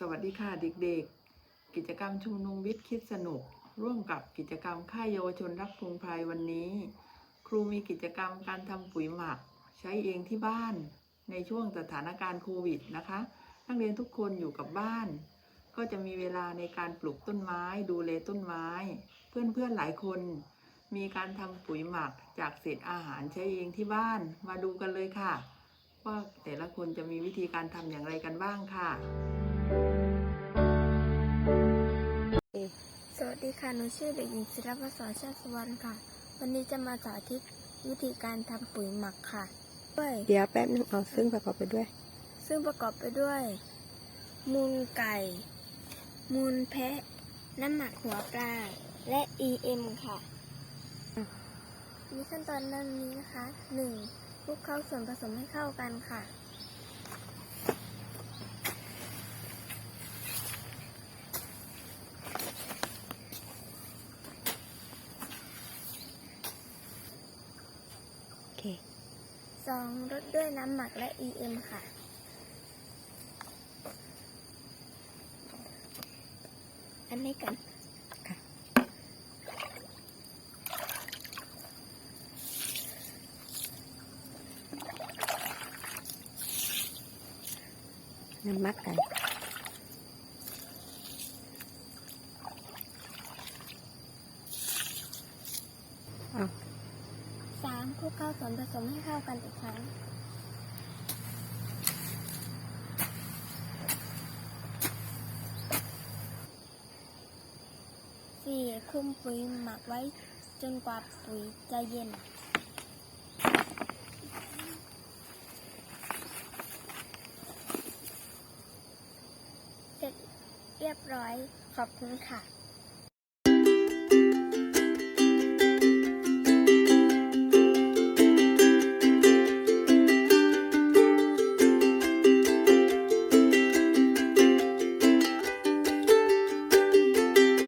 สวัสดีค่ะเด็กๆ กิจกรรมชุมนุมวิทย์คิดสนุก ร่วมกับกิจกรรมค่ายเยาวชนรักพงไพรวันนี้ ครูมีกิจกรรมการทำปุ๋ยหมัก ใช้เองที่บ้าน ในช่วงสถานการณ์โควิดนะคะ นักเรียนทุกคนอยู่กับบ้าน ก็จะมีเวลาในการปลูกต้นไม้ดูแลต้นไม้ เพื่อนๆหลายคน มีการทำปุ๋ยหมักจากเศษอาหารใช้เองที่บ้าน มาดูกันเลยค่ะ ว่าแต่ละคนจะมีวิธีการทำอย่างไรกันบ้างค่ะ สวัสดีค่ะ หนูชื่อเด็กหญิงศิรพัฒน์สอนชาติสุวรรณค่ะ วันนี้จะมาสาธิตวิธีการทำปุ๋ยหมักค่ะด้วยเดี๋ยวแป๊บนึงเอาซึ่งประกอบไปด้วย ซึ่งประกอบไปด้วย มูลไก่ มูลแพะ น้ำหมักหัวปลา และ EM ค่ะ มีขั้นตอนดังนี้นะคะ 1. คลุกเคล้าส่วนผสมให้เข้ากันค่ะ โอเค 2. รดด้วยน้ำหมักและ EM ค่ะ อันนี้กันน้ำมักกันเอา 3. คลุกเคล้าส่วนผสมให้เข้ากันอีกครั้ง 4. คลุมปุ๋ยหมักไว้จนกว่าปุ๋ยจะเย็นเสร็จเรียบร้อยขอบคุณค่ะ